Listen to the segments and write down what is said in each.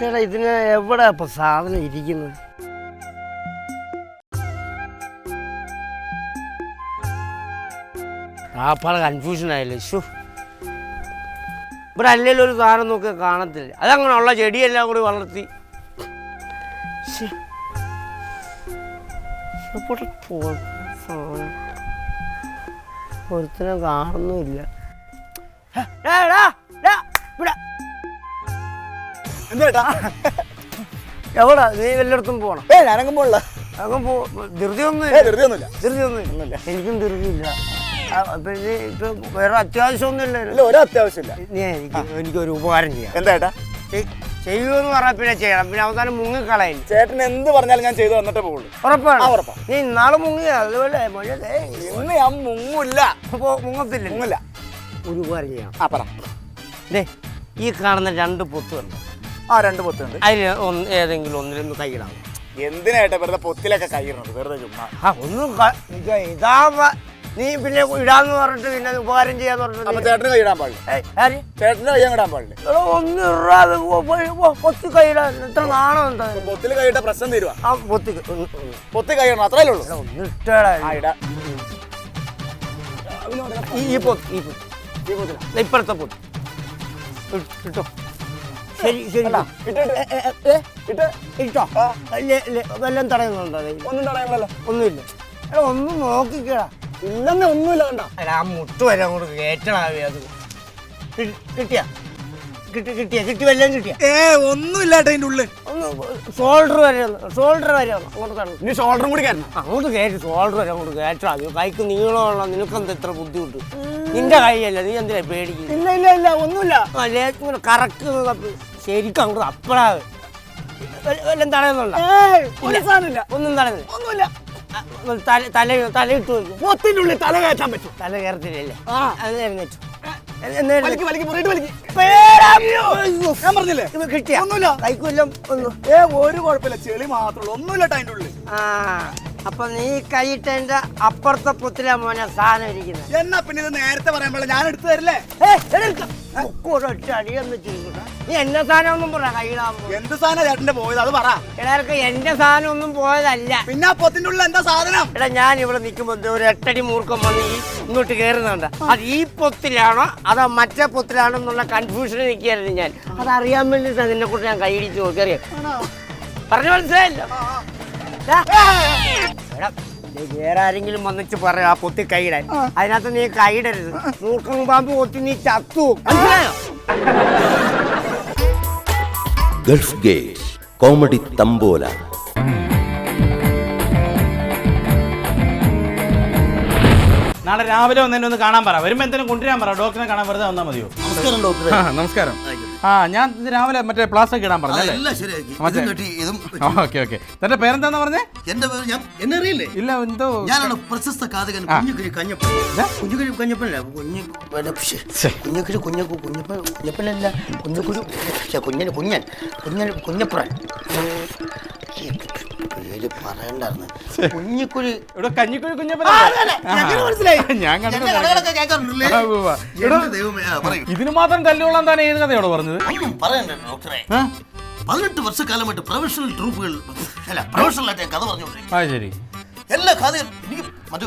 ചേട്ടാ ഇതിന് എവിടെ അപ്പൊ സാധനം ഇരിക്കുന്നത്? ആപ്പാടെ കൺഫ്യൂഷൻ ആയില്ലേ? ഷു ഇവിടെ അല്ലെങ്കിലും ഒരു സാധനം നോക്കി കാണത്തില്ല? അതങ്ങനെ ഉള്ള ചെടിയെല്ലാം കൂടി വളർത്തി. ഒരുത്തനെ കാണുന്നുമില്ല. ഇവിടെ. എന്താ എവിടാ? നീ എല്ലായിടത്തും പോണം? ഏ ഞാനങ്ങും പോണില്ല. അങ്ങും പോ ധൃതിയൊന്നും ഒന്നും ധൃതി ഒന്നുമില്ല. ധൃതിയൊന്നും എനിക്കും ധൃതിയില്ല അപ്പൊ ഇപ്പൊ വേറെ അത്യാവശ്യമൊന്നുമില്ല ഒരു അത്യാവശ്യമില്ല നീ എനിക്ക് എനിക്കൊരു ഉപകാരം ചെയ്യാം. എന്താ ചെയ്യൂ എന്ന് ചെയ്യുമെന്ന് പറഞ്ഞാൽ പിന്നെ ചെയ്യണം. പിന്നെ അവസാനം മുങ്ങിക്കളയില്ല ചേട്ടൻ എന്ത് പറഞ്ഞാലും ഞാൻ ചെയ്തു തന്നിട്ടേ പോകുള്ളൂ ഉറപ്പാണ്? ആ, ഉറപ്പാ. നീ ഇന്നാൾ മുങ്ങി അതുപോലെ ഇന്ന് ഞാൻ മുങ്ങൂല്ല. മുങ്ങത്തില്ല. മുങ്ങില്ല. ഒരു ഉപകാരം ചെയ്യണം ആ പറ. ഈ കാണുന്ന രണ്ട് പൊത്തുണ്ട്. ആ രണ്ട് പൊത്തുണ്ട്. അതിൽ ഒന്ന് ഏതെങ്കിലും ഒന്നിലൊന്ന് കൈയിടാം. എന്തിനാ വെറുതെ പൊത്തിലൊക്കെ കൈയിടണത്? വെറുതെ ചുമ്മാ. ആ ഒന്നും ക- ഇത് ഇതാ വ- നീ പിന്നെ ഇടാന്ന് പറഞ്ഞിട്ട് പിന്നെ ഉപകാരം ചെയ്യാന്ന് അപ്പൊ പറഞ്ഞിട്ട് ചേട്ടന് കൈയിടാൻ പാടില്ല. ഏയ്, ആര്? ചേട്ടന് കൈ ഇടാൻ പാടില്ല. എടാ, ഒന്ന് ഇടാതെ പോ- പോയി- പോ, പൊത്തി കൈയിടാ. ഇത്ര നാണം എന്താ? പൊത്തിൽ കൈയിട്ട പ്രശ്നം തീരുവാ. ആ പൊത്തി ക- ഒന്ന് ഒന്ന്. പൊത്തി കൈയിടണം അത്രേ ഉള്ളൂ. എടാ, ഒന്ന് ഇട്ടേടാ. ആ ഇടാ. ഈ ഈ പൊത്ത് ഈ പൊത്ത് ഇപ്പുറത്തെ പൊത്ത് ഇ- ഇട്ടോ. ശരി ശരി. ഇട്ട് വല്ലതും തടയുന്നുണ്ടോ? ഒന്നും തടയുന്നല്ലോ ഒന്നുമില്ല. എടാ ഒന്നും നോക്കിക്കടാ. ഇല്ലെന്ന് ഒന്നുമില്ല കണ്ട? എടാ ആ മുട്ട് വരെ അങ്ങോട്ട് കയറ്റണാവേ അത്. കി- കിട്ടിയാ? കിട്ടി കിട്ടിയ? കിട്ടി വല്ലതും കിട്ടിയ? ഏ ഒന്നുമില്ല അതിന്റെ ഉള്ളിൽ ഒന്ന് ഷോൾഡർ വരെ ഷോൾഡർ വരെ അങ്ങോട്ട് തരണം നീ ഷോൾഡറും കൂടി കയറണം. അങ്ങോട്ട് കയറ്റി ഷോൾഡർ വരെ അങ്ങോട്ട് കയറ്റാ. അത് കൈക്ക് നീളമുള്ള നിനക്കെന്താ ഇത്ര ബുദ്ധിമുട്ട്? നിന്റെ കൈയല്ല നീ എന്തിനാ പേടിക്കുന്നു? ഇല്ല ഇല്ല ഇല്ല ഒന്നുമില്ല. അല്ലേ ഇങ്ങനെ ശരിക്കും അങ്ങോട്ട് അപ്പഴാവ് വല്ലതും സാധനമില്ല. ഒന്നും തടയുന്നില്ല ഒന്നുമില്ല. തല തലയിട്ട് ഉള്ളിൽ തല കയറ്റാൻ പറ്റും. തല കയറത്തില്ലല്ലേ. അത് എഴുന്നേറ്റു. ഒരു കുഴപ്പമില്ല. ചെളി മാത്രമേ അതിന്റെ ഉള്ളിൽ. അപ്പൊ നീ കൈയിട്ടതിന്റെ അപ്പുറത്തെ പൊത്തിലാ മോനെ സാധനം ഇരിക്കുന്നത് എന്നാ പിന്നെ ഇത് നേരത്തെ പറയാൻ പാടില്ല. ഞാൻ എടുത്തു തരില്ലേ? ഒറ്റ അടിയൊന്നും ചെയ്യൂടാ. നീ എന്റെ സാധനം ഒന്നും പറ എന്ത് സാധനം ചേട്ടന്റെ പോയത്? അത് പറ. എടാർക്ക് എന്റെ സാധനം ഒന്നും പോയതല്ല. പിന്നെ ആ പൊത്തിന്റെ ഉള്ളിൽ എന്താ സാധനം? എടാ ഞാൻ ഇവിടെ നിൽക്കുമ്പോ ഒരു എട്ടടി മൂർക്കം വന്ന് ഈ ഇങ്ങോട്ട് കയറുന്നുണ്ട്. അത് ഈ പൊത്തിലാണോ? അതോ മറ്റേ പൊത്തിലാണോ എന്നുള്ള കൺഫ്യൂഷനിൽ നിൽക്കുകയായിരുന്നു ഞാൻ. അത് അറിയാൻ വേണ്ടി നിന്നെ കുറിച്ച് ഞാൻ കൈയിടിച്ച് നോക്കി. പറഞ്ഞു മനസ്സിലായല്ലോ. എടാ, വേറെ ആരെങ്കിലും വന്നിട്ട് പറയാം ആ പൊത്തി കൈയിടാൻ. അതിനകത്ത് നീ കൈയിടരുത്. മൂർക്കം പാമ്പ് പൊത്തി നീ ചത്തു. മനസ്സിലായോ? Gulf Gate comedy tambola. നാളെ രാവിലെ വന്ന് എന്നെ ഒന്ന് കാണാൻ പറ. വരുമ്പോ എന്തെങ്കിലും കൊണ്ടുവരാൻ പറ. ഡോക്ടറെ കാണാൻ വെറുതെ വന്നാൽ മതിയോ? നമസ്കാരം ഡോക്ടറെ. നമസ്കാരം. ആ ഞാൻ രാവിലെ മറ്റേ പ്ലാസ്റ്റർ ഇടാൻ പറഞ്ഞല്ലേ എല്ലാം ശരിയാക്കി. ഇതും കെട്ടി ഇതും ഓക്കെ ഓക്കെ. തന്റെ പേരെന്താന്ന് പറഞ്ഞേ? എന്റെ പേര് ഞാൻ എന്നെ അറിയില്ലേ? ഇല്ല എന്തോ ഞാനാണ് പ്രശസ്ത കാതകൻ കുഞ്ഞു കഞ്ഞപ്പൻ കുഞ്ഞു കഞ്ഞപ്പനല്ല കുഞ്ഞു ശ്ശെ. കുഞ്ഞുകിരി കുഞ്ഞക്കു കുഞ്ഞപ്പൻ കുഞ്ഞപ്പനല്ല കുഞ്ഞുകുരു ശ്ശെ, കുഞ്ഞൻ കുഞ്ഞൻ കുഞ്ഞൻ കുഞ്ഞപ്പുറൻ. പറയണ്ടായിരുന്നു. ഇവിടെ കഞ്ഞിക്കുഴി കുഞ്ഞപ്പൻ മനസ്സിലായി. ഞാൻ ഇതിന് മാത്രം തല്ലുകൊള്ളാൻ താൻ ഏത് കഥയോട് പറഞ്ഞത്? പറയണ്ട ഡോക്ടറെ? പതിനെട്ട് വർഷക്കാലമായിട്ട് പ്രൊഫഷണൽ ട്രൂപ്പുകൾ അല്ല കഥ പറഞ്ഞുകൊണ്ടിരിക്കും എല്ലാ കഥയും മറ്റേ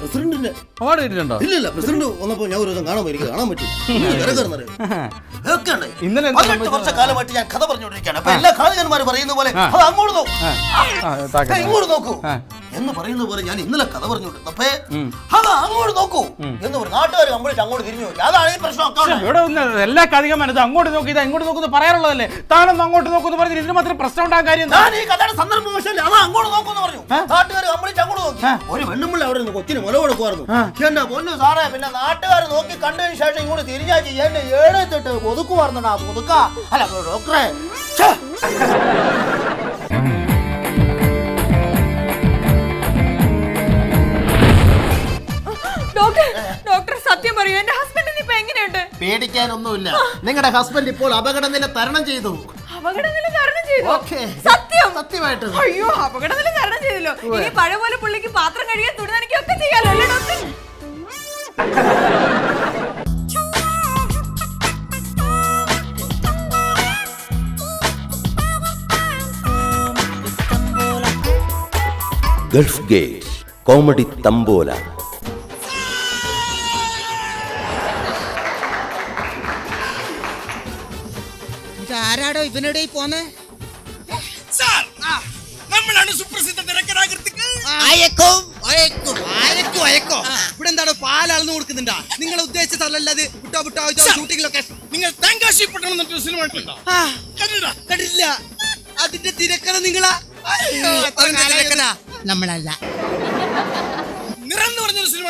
പ്രസിഡന്റിന്റെ അവാർഡ് കിട്ടിയിട്ടുണ്ടോ? ഇല്ല ഇല്ല പ്രസിഡന്റ് വന്നപ്പോ ഞാൻ ഒരു ദിവസം കാണാൻ പോയി എനിക്ക് കാണാൻ പറ്റും. ഇന്നലെ എന്താ പതിനെട്ട്? വർഷക്കാലമായിട്ട് ഞാൻ കഥ പറഞ്ഞുകൊണ്ടിരിക്കുകയാണ്. അപ്പൊ എല്ലാ കാതകന്മാരും പറയുന്ന പോലെ അത് അങ്ങോട്ട് നോക്കൂ. ഇങ്ങോട്ട് നോക്കൂ. എന്ന് പറയുന്ന പോലെ ഞാൻ ഇന്നലെ കഥ പറഞ്ഞുകൊണ്ടിരുന്നപ്പേ ഉം. അത് അങ്ങോട്ട് നോക്കൂ. എന്ന് പറഞ്ഞു നാട്ടുകാർ കംപ്ലീറ്റ് അങ്ങോട്ട് തിരിഞ്ഞു നോക്കി അതാണ് ഈ പ്രശ്നം. ഇവിടെ ഒന്ന് എല്ലാ കഥകം മനസ്സ് അങ്ങോട്ട് നോക്കി ഇത് അങ്ങോട്ട് നോക്കുന്നു പറയാറുള്ളതല്ലേ? താനൊന്ന് അങ്ങോട്ട് നോക്കുന്നു പറഞ്ഞു ഇതിന് മാത്രം പ്രശ്നം ഉണ്ടാകാൻ കാര്യം ഞാൻ ഈ കഥയുടെ സന്ദർഭവശാൽ അത് അങ്ങോട്ട് നോക്കുന്നു പറഞ്ഞു. നാട്ടുകാർ കംപ്ലീറ്റ് അങ്ങോട്ട് നോക്കി. ഒരു പെണ്ണുമ്പിള്ള അവിടെ നിന്ന് കൊച്ചിന് മുല കൊടുക്കുമായിരുന്നു. എന്റെ പൊന്നു സാറേ പിന്നെ നാട്ടുകാർ നോക്കി കണ്ടതിന് ശേഷം ഇങ്ങോട്ട് തിരിഞ്ഞാക്കി എന്നെ ഏഴെത്തിട്ട് ഒതുക്കുമായിരുന്നുണ്ടാ ഒതുക്ക അല്ല ഡോക്ടറെ. പറയൂ എന്റെ ഹസ്ബൻഡിന് ഇപ്പൊ എങ്ങനെയുണ്ട്? പേടിക്കാനൊന്നുമില്ല. നിങ്ങളുടെ ഹസ്ബൻഡ് ഇപ്പോൾ അപകടനില തരണം ചെയ്തു. അപകടനില തരണം ചെയ്തു? ഓക്കേ. സത്യം? സത്യമായിട്ട് അയ്യോ അപകടനില തരണം ചെയ്തല്ലോ. ഇനി പഴയ പോലെ പുള്ളിക്ക് പാത്രം കഴുകാൻ തുണി ഒക്കെ ചെയ്യാലോ അല്ലേ ഡോക്ടർ ಗಲ್ಫ್ ಗೇಟ್ ಕಾಮಿಡಿ ഇതാരാടോ ഇവനോടെ പോന്നെ? സാർ നമ്മളാണ് സുപ്രസിദ്ധ തിരക്കഥാകൃത്തിക്ക് അയക്കും. അയക്കും. അയക്കും അയക്കോ. ഇവിടെ എന്താണോ പാലളന്ന് കൊടുക്കുന്നുണ്ടാ? നിങ്ങൾ ഉദ്ദേശിച്ച സ്ഥലമല്ലത് വിട്ടോ വിട്ടോ ഷൂട്ടിംഗ് ലൊക്കേഷൻ നിങ്ങൾ തങ്കാശി പട്ടണം എന്നൊരു സിനിമ കണ്ടിട്ടുണ്ടോ? കണ്ടില്ല അതിന്റെ തിരക്കഥ നിങ്ങളാ? നമ്മളല്ല. നിറം എന്ന് പറഞ്ഞൊരു സിനിമ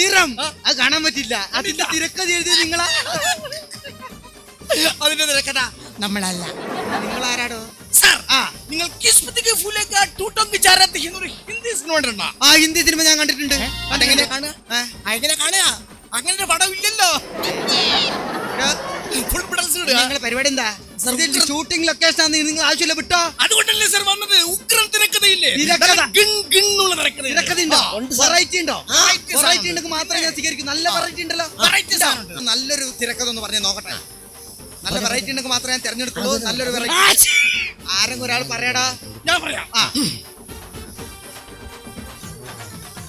നിറം? അത് കാണാൻ പറ്റില്ല. അതിന്റെ തിരക്കഥ എഴുതിയത് നിങ്ങളാ? അതിന്റെ തിരക്കഥ. നമ്മളല്ല. നിങ്ങൾ ആരാടോ സാർ നിങ്ങൾ കിസ്മത്തിക്ക് ഫുലേക്ക ടൂട്ടോങ്ക് ചാരത്തി എന്നൊരു ഹിന്ദി സിനിമ കണ്ടിട്ടുണ്ടോ ആ ഹിന്ദി സിനിമ ഞാൻ കണ്ടിട്ടുണ്ട്. അതെങ്ങനെ? കാണുക? എങ്ങനെ കാണുക? അങ്ങനെ ഒരു പടം ഇല്ലല്ലോ. ഫുൾ നിങ്ങളെ പരിപാടി എന്താ? ഷൂട്ടിംഗ് ലൊക്കേഷൻ ആണ് നിങ്ങൾ ആവശ്യമില്ല വിട്ടോ? അതുകൊണ്ടല്ലേ സാർ വന്നത്? ഉഗ്രം തിരക്കഥയില്ലേ തിരക്കഥ. ഉണ്ടോ വെറൈറ്റി ഉണ്ടോ? വെറൈറ്റി ഉണ്ടെങ്കിൽ മാത്രമേ ഞാൻ സ്വീകരിക്കൂ. നല്ല വെറൈറ്റി ഉണ്ടല്ലോ. നല്ലൊരു തിരക്കഥ ഒന്ന് പറഞ്ഞേ നോക്കട്ടെ. നല്ല വെറൈറ്റി ഉണ്ടെങ്കിൽ മാത്രമേ ഞാൻ തിരഞ്ഞെടുക്കുള്ളൂ. നല്ലൊരു വെറൈറ്റി ആരെങ്കിലും ഒരാൾ പറയാടാ. ഞാൻ പറയാം. ആ.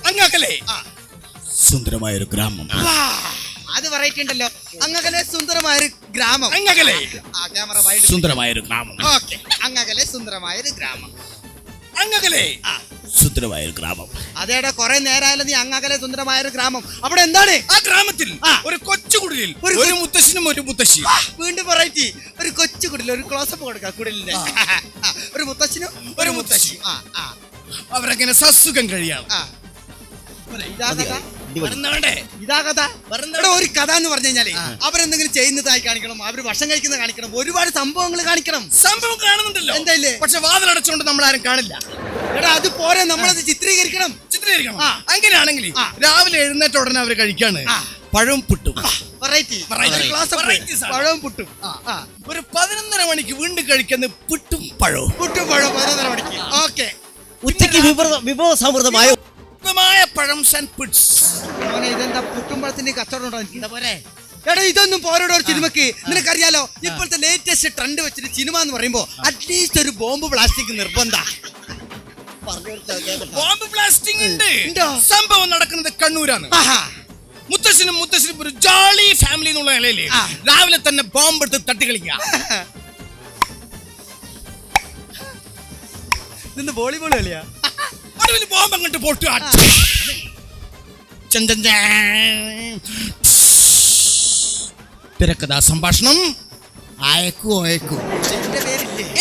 അങ്ങക്കല്ലേ ആ. സുന്ദരമായൊരു ഗ്രാമം. അത് വെറൈറ്റി ഉണ്ടല്ലോ. അങ്ങകലെ സുന്ദരമായ ഒരു ഗ്രാമം. അങ്ങകലെ ആ ക്യാമറ വൈഡ് സുന്ദരമായ ഒരു ഗ്രാമം. ഓക്കെ. അങ്ങകലെ സുന്ദരമായ ഒരു ഗ്രാമം അങ്ങകലെ സുന്ദരമായൊരു ഗ്രാമം. അതേടാ കൊറേ നേരമായാലും നീ അങ്ങകലെ സുന്ദരമായ ഒരു ഗ്രാമം. അവിടെ എന്താണ്? ആ ഗ്രാമത്തിൽ ഒരു കൊച്ചു കുടിലിൽ ഒരു ഒരു മുത്തശ്ശനും ഒരു മുത്തശ്ശി. വീണ്ടും വെറൈറ്റി. ഒരു കൊച്ചു കുടിൽ ഒരു ക്ലോസപ്പ് കൊടുക്കാം കുടിലിന്റെ ഒരു മുത്തശ്ശനും ഒരു മുത്തശ്ശി. ആ അവരങ്ങനെ സസുഖം കഴിയാം. ഇതാ ഇതാ കഥ. ഇവിടെ ഒരു കഥ എന്ന് പറഞ്ഞു കഴിഞ്ഞാൽ അവരെന്തെങ്കിലും ചെയ്യുന്നതായി കാണിക്കണം അവർ ഭക്ഷണം കഴിക്കുന്നത് കാണിക്കണം ഒരുപാട് സംഭവങ്ങൾ കാണിക്കണം. സംഭവം കാണുന്നുണ്ടല്ലോ. എന്തായില്ലേ? പക്ഷെ വാതിലടച്ചുകൊണ്ട് നമ്മൾ ആരും കാണില്ല. എടാ അത് പോരെ നമ്മളത് ചിത്രീകരിക്കണം. ചിത്രീകരിക്കണം. അങ്ങനെയാണെങ്കിൽ രാവിലെ എഴുന്നേറ്റ ഉടനെ അവർ കഴിക്കാണ്. പഴം പുട്ടും. പഴവും പുട്ടും. ഒരു പതിനൊന്നര മണിക്ക് വീണ്ടും കഴിക്കുന്ന പുട്ടും പഴവും. പുട്ടും പഴവും പതിനൊന്നര മണിക്ക്. ഓക്കെ. ഉച്ചയ്ക്ക് വിഭവ വിഭവസമൃദ്ധമായ ശുദ്ധമായ പഴം ആൻഡ് പിഡ്സ് മോനെ ഇതെന്താ പുട്ടും പഴത്തിന്റെ കച്ചവടം ഉണ്ടോ എനിക്ക് പോരെ? എടാ ഇതൊന്നും പോരോടോ ഒരു സിനിമക്ക്. നിനക്കറിയാലോ ഇപ്പോഴത്തെ ലേറ്റസ്റ്റ് ട്രെൻഡ് വെച്ചിട്ട് സിനിമ എന്ന് പറയുമ്പോ അറ്റ്ലീസ്റ്റ് ഒരു ബോംബ് പ്ലാസ്റ്റിക് നിർബന്ധ. ബോംബ് ബ്ലാസ്റ്റിംഗ് ഉണ്ട്. സംഭവം നടക്കുന്നത് കണ്ണൂരാണ്. മുത്തശ്ശനും മുത്തശ്ശനും ഒരു ജോളി ഫാമിലി എന്നുള്ള നിലയിൽ രാവിലെ തന്നെ ബോംബ് എടുത്ത് തട്ടി കളിക്കുക നിന്ന് വോളിബോൾ കളിയാ? ഒടുവിൽ ബോംബ് അങ്ങോട്ട് പൊട്ടു തിരക്കഥാ സംഭാഷണം. അയക്കു അയക്കു.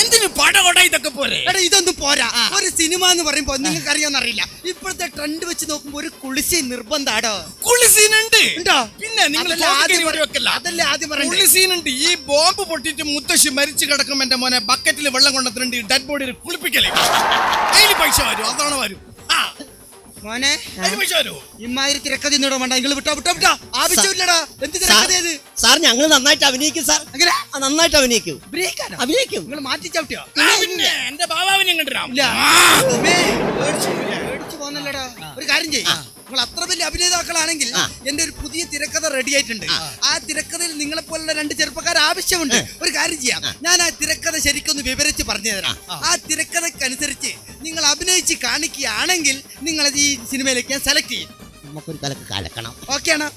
എന്തിനു പടകൊട ഇതൊക്കെ പോരെ എടാ ഇതൊന്നും പോരാ. ഒരു സിനിമ എന്ന് പറയുമ്പോ നിങ്ങൾക്ക് അറിയാന്നറിയില്ല ഇപ്പോഴത്തെ ട്രെൻഡ് വെച്ച് നോക്കുമ്പോ ഒരു കുളിസി നിർബന്ധാടോ? കുളിസീനുണ്ട്. ഉണ്ടോ? പിന്നെ നിങ്ങൾ അതല്ലേ ആദ്യം വെക്കല്ല. അതല്ലേ ആദ്യം പറയണ്ടേ? കുളി സീനുണ്ട് ഈ ബോംബ് പൊട്ടിട്ട് മുത്തശ്ശി മരിച്ചു കിടക്കും എന്റെ മോനെ. ബക്കറ്റിൽ വെള്ളം കൊണ്ടുവന്നിട്ടുണ്ട് ഡെഡ് ബോഡി കുളിപ്പിക്കലേ. പൈസ വരും. അതാണ് വരും. മോനെ. ഇമാതിരി തിരക്കഥ ഇന്നോട് വേണ്ട. നിങ്ങൾ വിട്ടോ വിട്ടോ വിട്ടോ. ആവശ്യമില്ലടാ. എന്ത് തിരക്കഥയത് സാർ ഞങ്ങൾ നന്നായിട്ട് അഭിനയിക്കും സാർ. അങ്ങനെ ആ, നന്നായിട്ട് അഭിനയിക്കും. ബ്രേക്കാനോ അഭിനയിക്കും. നിങ്ങൾ മാറ്റി ചവിട്ടിയോ? പിന്നെ എന്റെ ബാബാവിനെ കണ്ടിരാം പേടിച്ചു പോന്നല്ലടാ ഒരു കാര്യം ചെയ്യും. അത്ര വലിയ അഭിനേതാക്കളാണെങ്കിൽ എന്റെ ഒരു പുതിയ തിരക്കഥ റെഡി ആയിട്ടുണ്ട്. ആ. തിരക്കഥയിൽ നിങ്ങളെ പോലുള്ള രണ്ട് ചെറുപ്പക്കാർ ആവശ്യമുണ്ട്. ഒരു കാര്യം ചെയ്യാം. ഞാൻ ആ തിരക്കഥ ശരിക്കൊന്ന് വിവരിച്ച് പറഞ്ഞു തരാം. ആ. തിരക്കഥക്കനുസരിച്ച് നിങ്ങൾ അഭിനയിച്ച് കാണിക്കുകയാണെങ്കിൽ നിങ്ങൾ ഈ സിനിമയിലേക്ക് ഞാൻ സെലക്ട് ചെയ്യും. നമുക്കൊരു കലക്ക് കലക്കണം. ഓക്കെ ആണോ.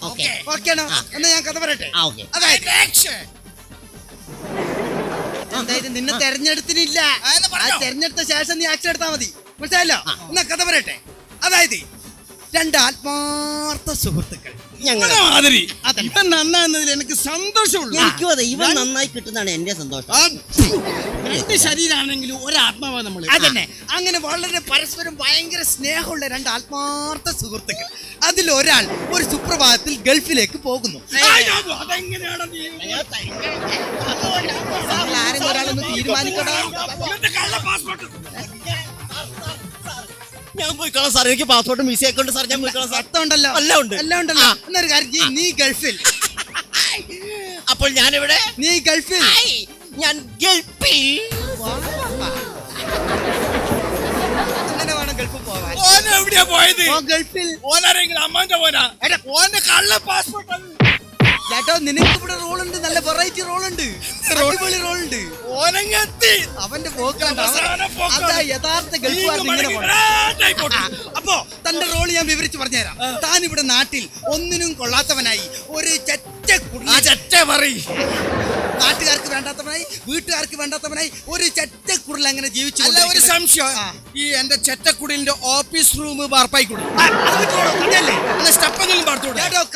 ഓക്കെ ആണോ? എന്നാ ഞാൻ കഥ പറയട്ടെ. അതായത് ഓക്കെ അതായത് നിന്നെ തെരഞ്ഞെടുത്തിനില്ല. തെരഞ്ഞെടുത്ത ശേഷം നീ ആക്ഷൻ എടുത്താൽ മതി. മനസ്സിലായല്ലോ? എന്നാ കഥ പറയട്ടെ. അതായത് രണ്ട് ആത്മാർത്ഥ സുഹൃത്തുക്കൾ ഞങ്ങൾ മാതിരി ഇവൻ നന്നാകുന്നതിൽ എനിക്ക് സന്തോഷമുള്ളൂ എനിക്കും അതെ ഇവൻ നന്നായി കിട്ടുന്നതാണ് എന്റെ സന്തോഷം രണ്ട് ശരീരമാണെങ്കിലും ഒരാത്മാവാ നമ്മൾ അതന്നെ അങ്ങനെ വളരെ പരസ്പരം ഭയങ്കര സ്നേഹമുള്ള രണ്ട് ആത്മാർത്ഥ സുഹൃത്തുക്കൾ അതിൽ ഒരാൾ ഒരു സുപ്രഭാതത്തിൽ ഗൾഫിലേക്ക് പോകുന്നു അയ്യോ, ഞാൻ പോയിക്കോളാം സാർ. എനിക്ക് പാസ്പോർട്ട് മിസ് ഒക്കെ ഉണ്ട് സാർ. ഞാൻ പോയിക്കോളാം സാർ. അർത്ഥം ഉണ്ടല്ലോ എല്ലാം ഉണ്ട്. എല്ലാം ഉണ്ടല്ലോ. എന്നൊരു കാര്യം ചെയ്യ്, നീ ഗൾഫിൽ. അപ്പോൾ ഞാനിവിടെ നീ ഗൾഫിൽ. ഞാൻ ഗൾഫിൽ. അങ്ങനെ വേണം ഗൾഫിൽ പോവാൻ. ഓൻ എവിടെയാ പോയത്? ഓ ഗൾഫിൽ. ഓനാരെങ്കിലും അമ്മാന്റെ പോനാ ഓന്റെ കള്ള പാസ്പോർട്ട് ചേട്ടോ നിനക്ക് ഇവിടെ റോൾ ഉണ്ട് നല്ല വെറൈറ്റി റോൾ ഉണ്ട് അടിപൊളി റോൾ ഉണ്ട് ഓനങ്ങെത്തി അവന്റെ പോക്കാണ്. അതാ യഥാർത്ഥ. അപ്പോ തന്റെ റോൾ ഞാൻ വിവരിച്ചു പറഞ്ഞുതരാം. താൻ ഇവിടെ നാട്ടിൽ ഒന്നിനും കൊള്ളാത്തവനായി ഒരു ചെറ്റ ചെറ്റ പറയ്. നാട്ടുകാർക്ക് വേണ്ടാത്തവനായി വീട്ടുകാർക്ക് വേണ്ടാത്തവനായി ഒരു ചെറ്റ കുടിൽ അങ്ങനെ ജീവിച്ചു അല്ല ഒരു സംശയം. ഈ എന്റെ ചെറ്റക്കുടിലിന്റെ ഓഫീസ് റൂം ബാർപ്പായി കൊടുക്കും? സ്റ്റെപ്പെങ്കിലും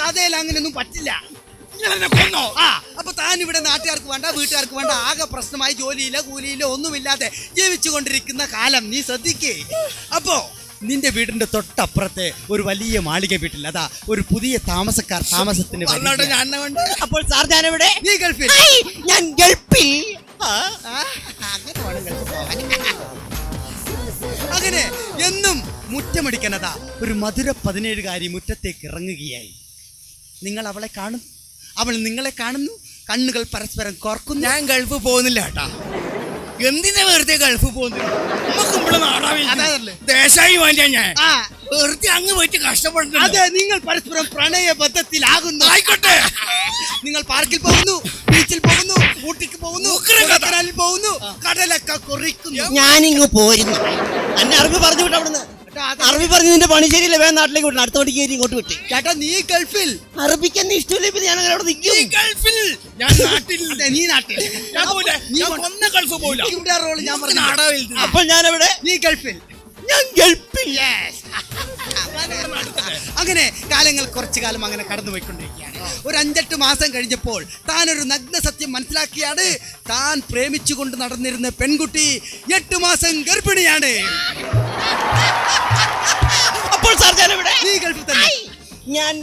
കഥയിൽ അങ്ങനെയൊന്നും പറ്റില്ല. കൊന്നോ ആ. അപ്പൊ താൻ ഇവിടെ നാട്ടുകാർക്ക് വേണ്ട വീട്ടുകാർക്ക് വേണ്ട ആകെ പ്രശ്നമായി ജോലിയില്ല കൂലിയില്ല ഒന്നുമില്ലാതെ ജീവിച്ചുകൊണ്ടിരിക്കുന്ന കാലം നീ ശ്രദ്ധിക്കേ. അപ്പോ നിന്റെ വീടിന്റെ തൊട്ടപ്പുറത്തെ ഒരു വലിയ മാളിക വീട്ടിൽ അതാ ഒരു പുതിയ താമസക്കാർ താമസത്തിന്. ഞാൻ അപ്പോൾ സാർ ഞാനെവിടെ. നീ ഗൾഫിൽ? ഞാൻ ഗൾഫിൽ. ആ, ആ, അങ്ങനെ വേണം ഗൾഫിൽ പോകാൻ. അങ്ങനെ എന്നും മുറ്റമടിക്കണതാ ഒരു മധുര പതിനേഴുകാരി മുറ്റത്തേക്ക് ഇറങ്ങുകയായി. നിങ്ങൾ അവളെ കാണുന്നു അവൾ നിങ്ങളെ കാണുന്നു. കണ്ണുകൾ പരസ്പരം കോർക്കുന്നു. ഞാൻ ഗൾഫ് പോകുന്നില്ല കേട്ടാ എന്തിനാ വെറുതെ ഗൾഫ് പോകുന്നത്. ദേശായി വേണ്ടിയാ ഞാൻ. വെറുതെ അങ്ങ് പോയിട്ട് കഷ്ടപ്പെടുന്നു അതെ നിങ്ങൾ പരസ്പരം പ്രണയബദ്ധത്തിലാകുന്നു. ആയിക്കോട്ടെ. നിങ്ങൾ പാർക്കിൽ പോകുന്നു ബീച്ചിൽ പോകുന്നു ഊട്ടിക്ക് പോകുന്നു കടലിൽ പോകുന്നു കടലൊക്കെ കുറിക്കുന്നു. ഞാനിങ്ങ് പോരുന്നു. എന്നെ അറിവ് പറഞ്ഞു വിട്ട അവിടുന്ന്. ചേട്ടാ, അത് അറബി പറഞ്ഞു നിന്റെ പണി ശരിയല്ല? വേഗം നാട്ടിലേക്ക് വിട്ടു അടുത്ത പണിക്ക് കയറി ഇങ്ങോട്ട് വിട്ടു. ചേട്ടാ നീ ഗൾഫിൽ. അറബിക്ക് എന്നെ ഇഷ്ടമില്ല ഇപ്പൊ ഞാൻ അങ്ങനെ അവിടെ നിൽക്കും. ഗൾഫിൽ. ഞാൻ നാട്ടിൽ. നീ നാട്ടിൽ. ഞാൻ പോയില്ല. നീ കൊന്ന ഗൾഫ് പോയില്ല. ഇവിടെ റോൾ ഞാൻ പറഞ്ഞു നാടാവില്ല അപ്പോൾ ഞാൻ എവിടെ നീ ഗൾഫിൽ. ഞാൻ ഗൾഫിൽ. അങ്ങനെ കാലങ്ങൾ കുറച്ചു കാലം അങ്ങനെ കടന്നുപോയിക്കൊണ്ടിരിക്കുകയാണ്. ഒരു അഞ്ചെട്ട് മാസം കഴിഞ്ഞപ്പോൾ താൻ ഒരു നഗ്ന സത്യം മനസ്സിലാക്കിയാണ്. താൻ പ്രേമിച്ചുകൊണ്ട് നടന്നിരുന്ന പെൺകുട്ടി എട്ട് മാസം ഗർഭിണിയാണ്. അപ്പോൾ സാർ ഞാൻ ഇവിടെ നീ ഗൾഫിൽ തന്നെ. ഞാൻ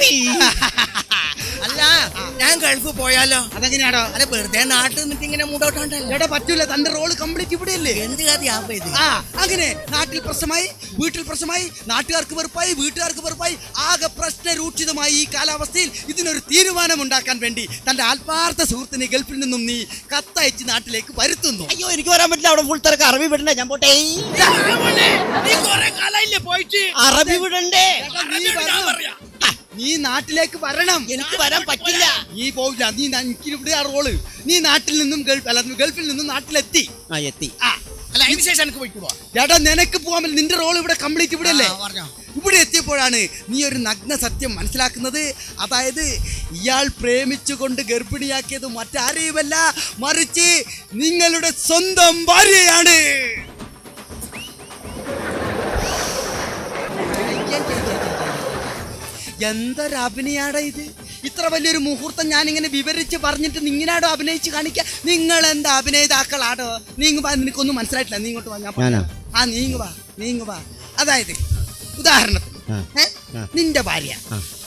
ഗൾഫിൽ അല്ല ഞാൻ ഗൾഫ് പോയാലോ? അതെങ്ങനെയാണോ അല്ല വെറുതെ നാട്ടിൽ നിന്നിട്ട് ഇങ്ങനെ മൂടോട്ടണ്ടല്ലോ? പറ്റൂല. തന്റെ റോൾ കംപ്ലീറ്റ് ഇവിടെ അല്ലേ? എന്ത് കാര്യം ഇത്? ആ അങ്ങനെ നാട്ടിൽ പ്രശ്നമായി വീട്ടിൽ പ്രശ്നമായി നാട്ടുകാർക്ക് വെറുപ്പായി വീട്ടുകാർക്ക് വെറുപ്പായി ആകെ പ്രശ്ന രൂക്ഷിതമായി ഈ കാലാവസ്ഥയിൽ ഇതിനൊരു തീരുമാനം ഉണ്ടാക്കാൻ വേണ്ടി തന്റെ ആത്മാർത്ഥ സുഹൃത്തിനെ ഗൾഫിൽ നിന്നും നീ കത്തയച്ച് നാട്ടിലേക്ക് വരുത്തുന്നു. അയ്യോ എനിക്ക് വരാൻ പറ്റില്ല. അവിടെ ഫുൾ തിരക്ക്. അറബി വിടണ്ടേ? ഞാൻ പോട്ടെ. പോയിട്ട്? അറബി വിടണ്ടേ? നീ നാട്ടിലേക്ക് വരണം. എനിക്ക് വരാൻ പറ്റില്ല. നീ പോവില്ല. നീ എനിക്ക് ഇവിടെ ആ റോൾ നീ നാട്ടിൽ നിന്നും ഗൾഫ് അല്ല ഗൾഫിൽ നിന്നും നാട്ടിലെത്തി. ആ എത്തി. ആ. അല്ല അതിന് ശേഷം എനിക്ക് പോയിക്കൂടാ ചേട്ടാ നിനക്ക് പോകാൻ. നിന്റെ റോൾ ഇവിടെ കംപ്ലീറ്റ് ഇവിടെ അല്ലേ. ഇവിടെ എത്തിയപ്പോഴാണ് നീ ഒരു നഗ്ന സത്യം മനസ്സിലാക്കുന്നത്. അതായത് ഇയാൾ പ്രേമിച്ചുകൊണ്ട് ഗർഭിണിയാക്കിയത് മറ്റാരെയുമല്ല. മറിച്ച് നിങ്ങളുടെ സ്വന്തം ഭാര്യയാണ്. എന്തൊരു അഭിനയാടാ ഇത്? ഇത്ര വലിയൊരു മുഹൂർത്തം ഞാനിങ്ങനെ വിവരിച്ച് പറഞ്ഞിട്ട് നിങ്ങനാടോ അഭിനയിച്ച് കാണിക്കുക നിങ്ങൾ എന്താ അഭിനേതാക്കളാടോ നീങ്ങ് വാ നിനക്കൊന്നും മനസ്സിലായിട്ടില്ല. നീ ഇങ്ങോട്ട് വാ ഞാൻ ഞാനാ? ആ നീങ്ങ് വാ നീങ്ങ് വാ. അതായത് ഉദാഹരണത്തിന്. ഏ? നിന്റെ ഭാര്യ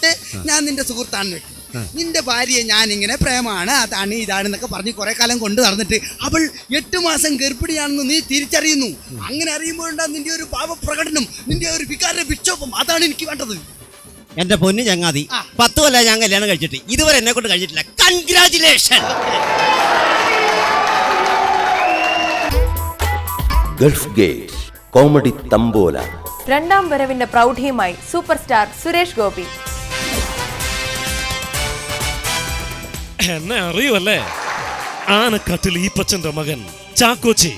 ഏ? ഞാൻ നിന്റെ സുഹൃത്താണ് വെക്കും നിന്റെ ഭാര്യയെ ഞാൻ ഇങ്ങനെ പ്രേമാണ് അതാണ് ഇതാണെന്നൊക്കെ പറഞ്ഞ് കുറെ കാലം കൊണ്ടു നടന്നിട്ട് അവൾ എട്ട് മാസം ഗർഭിണിയാണെന്ന് നീ തിരിച്ചറിയുന്നു. അങ്ങനെ അറിയുമ്പോഴുണ്ടാ നിന്റെ ഒരു ഭാവപ്രകടനം നിന്റെ ഒരു വികാര വിക്ഷോഭം? അതാണ് എനിക്ക് വേണ്ടത്. എന്റെ പൊന്നു ചങ്ങാതി. പത്ത് കൊല്ലം ഞാൻ കല്യാണം കഴിച്ചിട്ട്. ഇതുവരെ എന്നെ കൊണ്ട് കഴിച്ചിട്ടില്ല. Congratulation Gulf Gate comedy tambola. രണ്ടാം വരവിന്റെ പ്രൗഢിയുമായി സൂപ്പർ സ്റ്റാർ സുരേഷ് ഗോപി. എന്നെ അറിയുമല്ലേ? ആനക്കാട്ടിൽ ഈപ്പച്ചന്റെ മകൻ ചാക്കോച്ചി.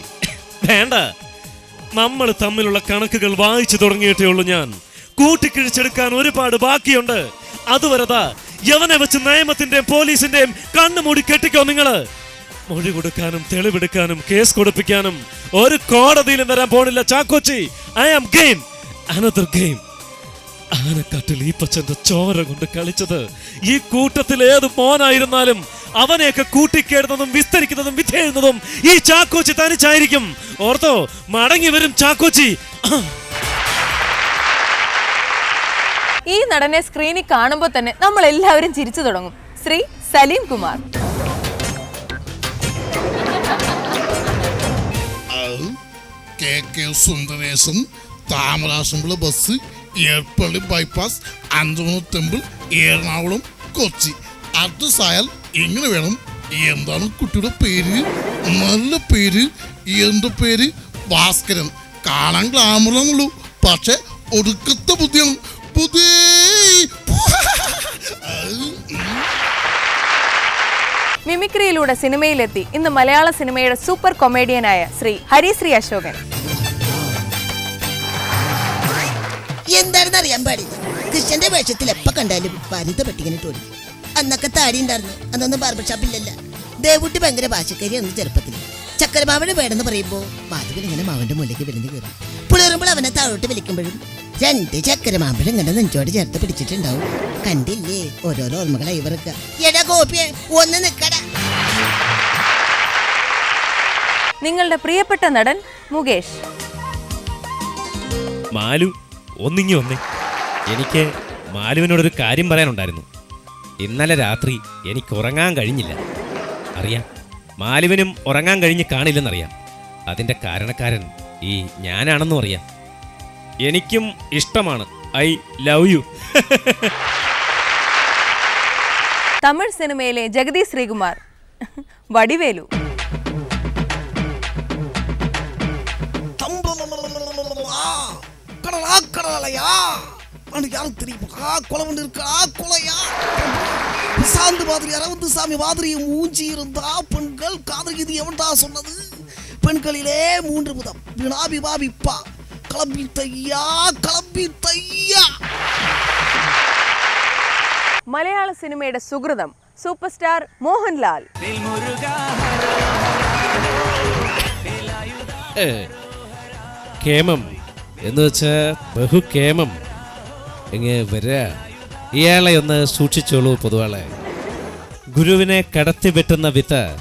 വേണ്ട. നമ്മൾ തമ്മിലുള്ള കണക്കുകൾ വായിച്ചു തുടങ്ങിയിട്ടേ ഉള്ളൂ ഞാൻ. കൂട്ടിക്കിഴിച്ചെടുക്കാൻ ഒരുപാട് ബാക്കിയുണ്ട്. അതുവരതാ യവനെ വെച്ച് നിയമത്തിന്റെയും പോലീസിന്റെയും കണ്ണുമൂടി കെട്ടിക്കോ നിങ്ങൾ. മൊഴി കൊടുക്കാനും തെളിവെടുക്കാനും കേസ് കൊടുപ്പിക്കാനും ഒരു കോടതിയിലും വരാൻ പോണില്ല Chackochi. I am game another game Anakkattil ഈ പച്ചന്റെ ചോര കൊണ്ട് കളിച്ചത്. ഈ കൂട്ടത്തിൽ ഏത് മോനായിരുന്നാലും അവനെയൊക്കെ കൂട്ടിക്കേടുന്നതും വിസ്തരിക്കുന്നതും വിധേയുന്നതും ഈ ചാക്കോച്ചി തനിച്ചായിരിക്കും. ഓർത്തോ മടങ്ങി വരും ചാക്കോച്ചി. ആ. ഈ നടനെ സ്ക്രീനിൽ കാണുമ്പോൾ തന്നെ നമ്മൾ എല്ലാവരും ചിരിച്ചു തുടങ്ങും. Sree Salim Kumar. K K bus ഏർപ്പള്ളി bypass അഞ്ചുമണ ടെമ്പിൾ എറണാകുളം കൊച്ചി. അഡ്രസ് ആയാൽ എങ്ങനെ വേണം. എന്താണ് കുട്ടിയുടെ പേര്? നല്ല പേര്. എന്റെ പേര്? ഭാസ്കരൻ. കാണാൻ ഗ്ലാമറാണുള്ളൂ പക്ഷെ ഒടുക്കത്തെ ബുദ്ധിയാണ്. ബുദ്ധി മിമിക്രിയിലൂടെ സിനിമയിലെത്തി ഇന്ന് മലയാള സിനിമയുടെ സൂപ്പർ കൊമേഡിയനായ ശ്രീ ഹരിശ്രീ അശോകൻ. എന്താണെന്ന് അറിയാൻ പാടില്ല. കൃഷ്ണന്റെ വേഷത്തിൽ എപ്പ കണ്ടാലും വലുത പെട്ടിങ്ങനെ ഓടി അന്നൊക്കെ താടി ഉണ്ടായിരുന്നു. അന്നൊന്നും ബാർബർ ഷാപ്പില്ലല്ല ദേവുട്ടി ഭയങ്കര ഭാഷക്കാരിയാണ് ചെറുപ്പത്തിൽ ചക്കരമാവന് വേണമെന്ന് പറയുമ്പോ മാധവൻ ഇങ്ങനെ മാവന്റെ മുന്നിലേക്ക് വിളിഞ്ഞു കയറും പുളിറുമ്പോൾ അവനെ താഴോട്ട് വിളിക്കുമ്പോഴും രണ്ട് ചക്കരമാമ്പഴം ഇങ്ങനെ നെഞ്ചോട് ചേർത്ത് പിടിച്ചിട്ടുണ്ടാവും. കണ്ടില്ലേ? ഓരോരോ ഓർമ്മകളായി ഇവർക്ക്. എടാ കോപ്പിയെ ഒന്ന് നിക്കടാ. നിങ്ങളുടെ പ്രിയപ്പെട്ട നടൻ മുകേഷ്. മാലു ഒന്നിങ്ങി ഒന്നേ എനിക്ക് മാലുവിനോടൊരു കാര്യം പറയാനുണ്ടായിരുന്നു. ഇന്നലെ രാത്രി എനിക്ക് ഉറങ്ങാൻ കഴിഞ്ഞില്ല. അറിയാം. മാലുവിനും ഉറങ്ങാൻ കഴിഞ്ഞ് കാണില്ലെന്നറിയാം അതിൻ്റെ കാരണക്കാരൻ ഈ ഞാനാണെന്നും അറിയാം എനിക്കും ഇഷ്ടമാണ് ഐ ലവ് യു തമിഴ് സിനിമയിലെ ജഗതി ശ്രീകുമാർ വടിവേലു கடலா கடலையா அவனுக்கு யாரும் தெரியுமா குளவன் இருக்கா கொலையா சாந்து மாதிரி அரவிந்து சாமி மாதிரி மூஞ்சி இருந்தா பெண்கள் காதல் இது எவன்டா சொன்னது பெண்களிலே மூன்று புதம் வினாபி பாபிப்பா கிளம்பி தையா கிளம்பி தையா മലയാള സിനിമയുടെ സുഹൃതം സൂപ്പർ സ്റ്റാർ മോഹൻലാൽ കേമം എന്ന് വെച്ചാ ബഹുകേമം എങ്ങ് വരാ ഇയാളെ ഒന്ന് സൂക്ഷിച്ചോളൂ പൊതുവാളെ. ഗുരുവിനെ കടത്തി വെട്ടുന്ന വിത്ത്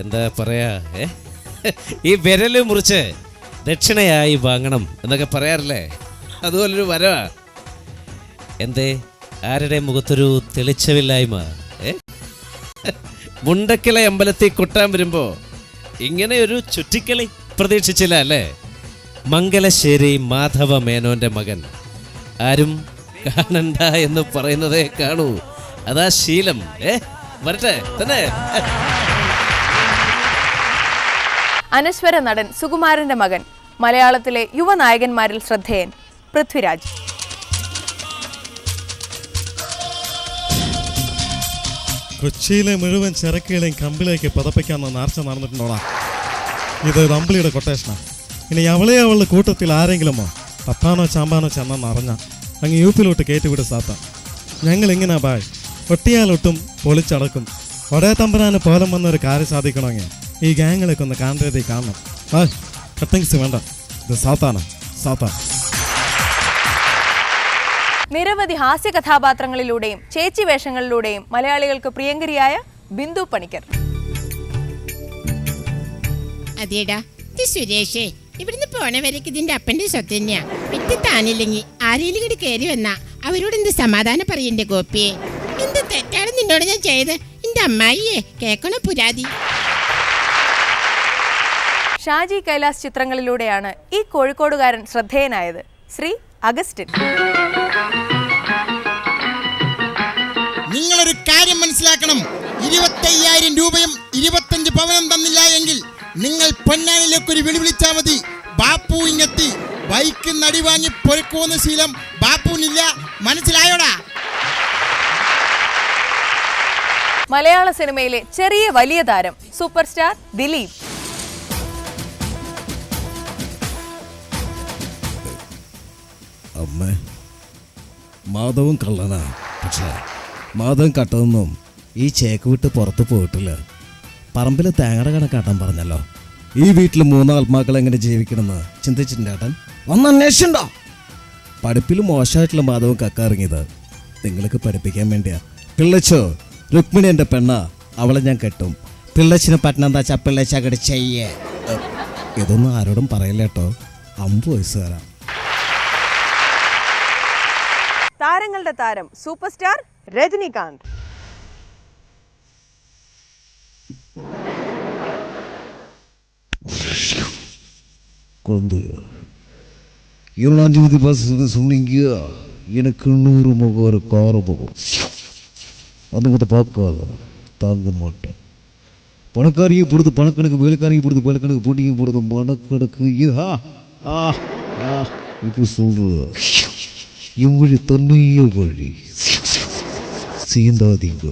എന്താ പറയാ ഈ വിരൽ മുറിച്ച് ദക്ഷിണയായി വാങ്ങണം എന്നൊക്കെ പറയാറില്ലേ? അതുപോലൊരു വരവാ. എന്തേ? ആരുടെ മുഖത്തൊരു തെളിച്ചമില്ലായ്മ ഏ? മുണ്ടക്കിള അമ്പലത്തിൽ കൊട്ടാൻ വരുമ്പോ ഇങ്ങനെ ഒരു ചുറ്റിക്കളി പ്രതീക്ഷിച്ചില്ല അല്ലേ? മംഗലശ്ശേരി മാധവ മേനോന്റെ മകൻ. ആരും കാണണ്ട എന്ന് പറയുന്നതേ കാണൂ. അതാ ശീലം. ഏ വരട്ടെ തന്നെ. അനശ്വര നടൻ സുകുമാരന്റെ മകൻ മലയാളത്തിലെ യുവനായകന്മാരിൽ ശ്രദ്ധേയൻ പൃഥ്വിരാജ്. കൊച്ചിയിലെ മുഴുവൻ ചരക്കുകളെയും കമ്പിലേക്ക് പതപ്പിക്കാമെന്ന നേർച്ച നടന്നിട്ടുണ്ടോടാ? ഇത് നമ്പിളിയുടെ കൊട്ടേഷനാണ് ഇനി അവളെ അവളുടെ കൂട്ടത്തിൽ ആരെങ്കിലുമോ പപ്പാനോ ചാമ്പാനോ ചെന്നെന്ന് അറിഞ്ഞ അങ്ങ് യൂപ്പിലോട്ട് കയറ്റിവിട് സാത്ത. ഞങ്ങൾ എങ്ങനാ ബായ്. ഒട്ടിയാലൊട്ടും പൊളിച്ചടക്കും. ഒരേ തമ്പരാന് പോലം വന്നൊരു കാര്യം സാധിക്കണമെങ്കിൽ ഈ ഗ്യാങ്ങളൊക്കെ ഒന്ന് കാന്തരതി കാണണം. ആ കട്ടിങ്സ് വേണ്ട. ഇത് സാത്താണ് സാത്താൻ നിരവധി ഹാസ്യ കഥാപാത്രങ്ങളിലൂടെയും ചേച്ചി വേഷങ്ങളിലൂടെയും മലയാളികൾക്ക് പ്രിയങ്കരിയായ ബിന്ദു പണിക്കർ. അതേടാ ഇത് സുരേഷേ. ഇവിടുന്ന് പോണവരേക്ക് ഇതിന്റെ അപ്പന്റെ സ്വത്ത് തന്നെയാ. വിറ്റ് താനില്ലെങ്കിൽ ആരെങ്കിലും കൂടി കയറി വന്നാ അവരോട് എന്ത് സമാധാനം പറയണ്ടേ ഗോപിയെ? എന്ത് തെറ്റാണ് നിന്നോട് ഞാൻ ചെയ്ത്? എന്റെ അമ്മായിയെ കേക്കണ പുരാതി? ഷാജി കൈലാസ് ചിത്രങ്ങളിലൂടെയാണ് ഈ കോഴിക്കോടുകാരൻ ശ്രദ്ധേയനായത്. ശ്രീ അഗസ്റ്റിൻ. നിങ്ങളൊരു കാര്യം മനസ്സിലാക്കണം. ഇരുപത്തയ്യായിരം രൂപയും ഇരുപത്തഞ്ച് പവനും തന്നില്ല എങ്കിൽ നിങ്ങൾ പൊന്നാനിലേക്ക് ഒരു വിളി വിളിച്ചാൽ മതി. ബാപ്പു ഇങ്ങെത്തി ബൈക്ക് നടി വാങ്ങി പൊരുക്കുമെന്ന ശീലം ബാപ്പുനില്ല മനസ്സിലായോടാ? മലയാള സിനിമയിലെ ചെറിയ വലിയ താരം സൂപ്പർ സ്റ്റാർ ദിലീപ്. അമ്മ മാധവും കള്ളനാ. പക്ഷേ മാധവൻ കട്ടതൊന്നും ഈ ചേക്ക് വിട്ട് പുറത്ത് പോയിട്ടില്ല. പറമ്പിൽ തേങ്ങയുടെ കണക്കാട്ടാൻ പറഞ്ഞല്ലോ. ഈ വീട്ടിൽ മൂന്നാത്മാക്കൾ എങ്ങനെ ജീവിക്കണമെന്ന് ചിന്തിച്ചിട്ടുണ്ട് ഏട്ടൻ? ഒന്ന് പഠിപ്പിൽ മോശമായിട്ടുള്ള കക്ക ഇറങ്ങിയത് നിങ്ങൾക്ക് പഠിപ്പിക്കാൻ വേണ്ടിയാ. പിള്ളച്ചോ രുക്മിണി എന്റെ പെണ്ണ. അവളെ ഞാൻ കെട്ടും. പിള്ളച്ചിന് പറ്റണെന്താ വെച്ചാ പിള്ളച്ച അങ്ങോട്ട് ചെയ്യേ. ഇതൊന്നും ആരോടും പറയില്ല കേട്ടോ. വയസ്സ് വയസ്സുകാരാ. താരങ്ങളുടെ താരം സൂപ്പർ സ്റ്റാർ രജനികാന്ത്. குழந்தை ஏழாம் தேதி பஸ் சொன்னீங்க எனக்கு நூறு முகம் ஒரு கார முகம் அதுங்கிட்ட பார்க்காத தாங்க மாட்டேன். பணக்காரியை பொறுத்து பணக்கணக்கு வேலைக்காரியும் பொறுத்து வேலைக்கணக்கு போட்டியும் பொறுத்து பணக்கணக்கு இதா ஆ ஆ இப்போ சொல்ற இவ்வழி தன்னைய வழி. சீந்தாதீங்க.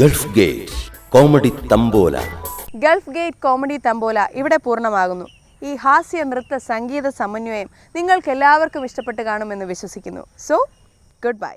Gulf Gate comedy tambola. Gulf Gate comedy tambola ഇവിടെ പൂർണമാകുന്നു. ഈ ഹാസ്യ നൃത്ത സംഗീത സമന്വയം നിങ്ങൾക്ക് എല്ലാവർക്കും ഇഷ്ടപ്പെട്ട് കാണുമെന്ന് വിശ്വസിക്കുന്നു. So good bye